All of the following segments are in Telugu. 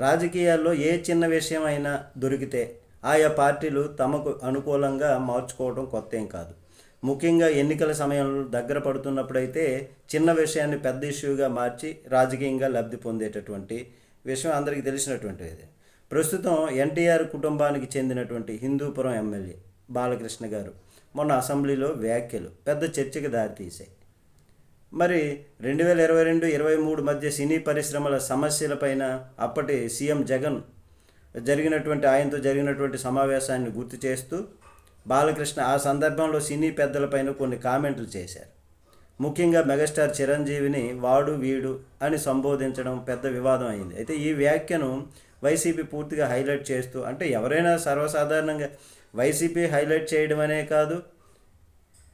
రాజకీయాల్లో ఏ చిన్న విషయం అయినా దొరికితే ఆయా పార్టీలు తమకు అనుకూలంగా మార్చుకోవడం కొత్త ఏం కాదు. ముఖ్యంగా ఎన్నికల సమయంలో దగ్గర పడుతున్నప్పుడైతే చిన్న విషయాన్ని పెద్ద ఇష్యూగా మార్చి రాజకీయంగా లబ్ధి పొందేటటువంటి విషయం అందరికీ తెలిసినటువంటిది ప్రస్తుతం ఎన్టీఆర్ కుటుంబానికి చెందినటువంటి హిందూపురం ఎమ్మెల్యే బాలకృష్ణ గారు మొన్న అసెంబ్లీలో వ్యాఖ్యలు పెద్ద చర్చకు దారితీశాయి. మరి రెండు వేల ఇరవై రెండు ఇరవై మూడు మధ్య సినీ పరిశ్రమల సమస్యలపైన అప్పటి సీఎం జగన్ జరిగినటువంటి ఆయనతో జరిగినటువంటి సమావేశాన్ని గుర్తు చేస్తూ బాలకృష్ణ ఆ సందర్భంలో సినీ పెద్దలపైన కొన్ని కామెంట్లు చేశారు. ముఖ్యంగా మెగాస్టార్ చిరంజీవిని వాడు వీడు అని సంబోధించడం పెద్ద వివాదం అయింది. అయితే ఈ వ్యాఖ్యను వైసీపీ పూర్తిగా హైలైట్ చేస్తూ అంటే ఎవరైనా సర్వసాధారణంగా వైసీపీ హైలైట్ చేయడం అనే కాదు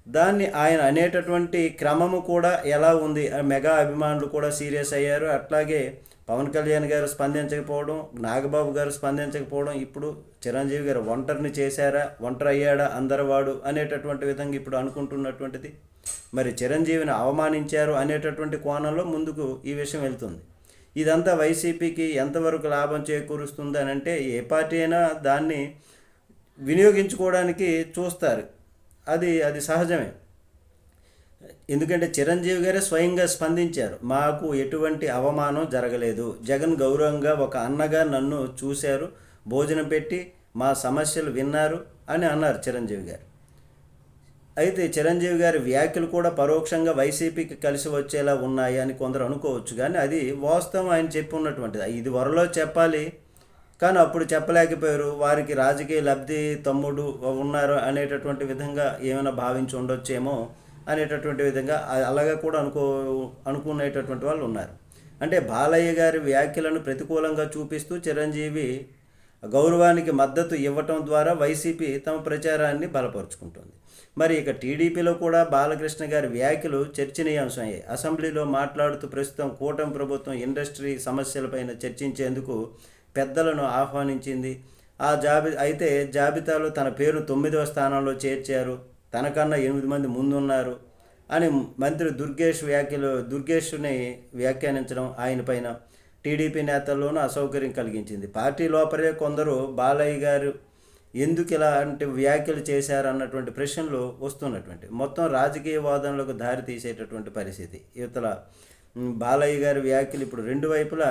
దాన్ని ఆయన అనేటటువంటి క్రమము కూడా ఎలా ఉంది? మెగా అభిమానులు కూడా సీరియస్ అయ్యారు. అట్లాగే పవన్ కళ్యాణ్ గారు స్పందించకపోవడం నాగబాబు గారు స్పందించకపోవడం ఇప్పుడు చిరంజీవి గారు ఒంటరిని చేశారా? ఒంటరి అయ్యాడా అందరవాడు అనేటటువంటి విధంగా ఇప్పుడు అనుకుంటున్నటువంటిది. మరి చిరంజీవిని అవమానించారు అనేటటువంటి కోణంలో ముందుకు ఈ విషయం వెళ్తుంది. ఇదంతా వైసీపీకి ఎంతవరకు లాభం చేకూరుస్తుంది అని అంటే ఏ పార్టీ అయినా దాన్ని వినియోగించుకోవడానికి చూస్తారు. అది అది సహజమే. ఎందుకంటే చిరంజీవి గారే స్వయంగా స్పందించారు మాకు ఎటువంటి అవమానం జరగలేదు. జగన్ గౌరవంగా ఒక అన్నగా నన్ను చూశారు భోజనం పెట్టి మా సమస్యలు విన్నారు అని అన్నారు చిరంజీవి గారు. అయితే చిరంజీవి గారి వ్యాఖ్యలు కూడా పరోక్షంగా వైసీపీకి కలిసి వచ్చేలా ఉన్నాయి అని కొందరు అనుకోవచ్చు కానీ అది వాస్తవం ఆయన చెప్పి ఉన్నటువంటిది. ఇది వరలో చెప్పాలి కానీ అప్పుడు చెప్పలేకపోయారు వారికి రాజకీయ లబ్ధి తమ్ముడు ఉన్నారు అనేటటువంటి విధంగా ఏమైనా భావించి ఉండొచ్చేమో అనేటటువంటి విధంగా అలాగే అలాగా కూడా అనుకో అనుకునేటటువంటి వాళ్ళు ఉన్నారు. అంటే బాలయ్య గారి వ్యాఖ్యలను ప్రతికూలంగా చూపిస్తూ చిరంజీవి గౌరవానికి మద్దతు ఇవ్వటం ద్వారా వైసీపీ తమ ప్రచారాన్ని బలపరుచుకుంటుంది. మరి ఇక టీడీపీలో కూడా బాలకృష్ణ గారి వ్యాఖ్యలు చర్చనీయాంశం అయ్యాయి అసెంబ్లీలో మాట్లాడుతూ ప్రస్తుతం కూటమి ప్రభుత్వం ఇండస్ట్రీ సమస్యలపైన చర్చించేందుకు పెద్దలను ఆహ్వానించింది. ఆ జాబి అయితే జాబితాలో తన పేరు తొమ్మిదవ స్థానంలో చేర్చారు. తనకన్నా ఎనిమిది మంది ముందున్నారు అని మంత్రి దుర్గేష్ వ్యాఖ్యలు దుర్గేష్ని వ్యాఖ్యానించడం ఆయన పైన టీడీపీ నేతల్లోనూ అసౌకర్యం కలిగించింది. పార్టీ లోపలే కొందరు బాలయ్య గారు ఎందుకు ఇలాంటి వ్యాఖ్యలు చేశారు అన్నటువంటి ప్రశ్నలు వస్తున్నటువంటి మొత్తం రాజకీయ వాదనలకు దారి తీసేటటువంటి పరిస్థితి. ఇవతల బాలయ్య గారి వ్యాఖ్యలు ఇప్పుడు రెండు వైపులా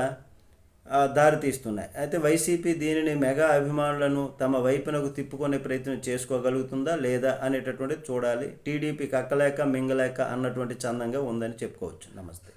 దారితీస్తున్నాయి అయితే వైసీపీ దీనిని మెగా అభిమానులను తమ వైపునకు తిప్పుకునే ప్రయత్నం చేసుకోగలుగుతుందా లేదా అనేటటువంటిది చూడాలి. టీడీపీ కక్కలేక మింగలేక అన్నటువంటి చందంగా ఉందని చెప్పుకోవచ్చు. నమస్తే.